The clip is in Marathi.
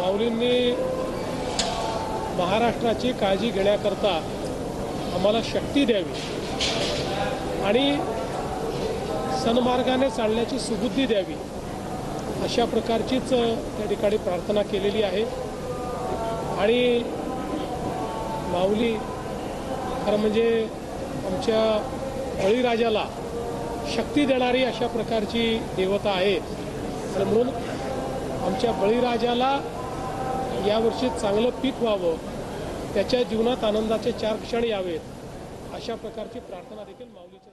माऊलींनी महाराष्ट्राची काळजी घेण्याकरता आम्हाला शक्ती द्यावी आणि सन्मार्गाने चालण्याची सुबुद्धी द्यावी अशा प्रकारचीच त्या ठिकाणी प्रार्थना केलेली आहे. आणि माऊली खरं म्हणजे आमच्या बळीराजाला शक्ती देणारी अशा प्रकारची देवता आहे तर म्हणून आमच्या बळीराजाला यावर्षी चांगलं पीक व्हावं त्याच्या जीवनात आनंदाचे चार क्षण यावेत. अशा प्रकारची प्रार्थना देखील माऊलीच्या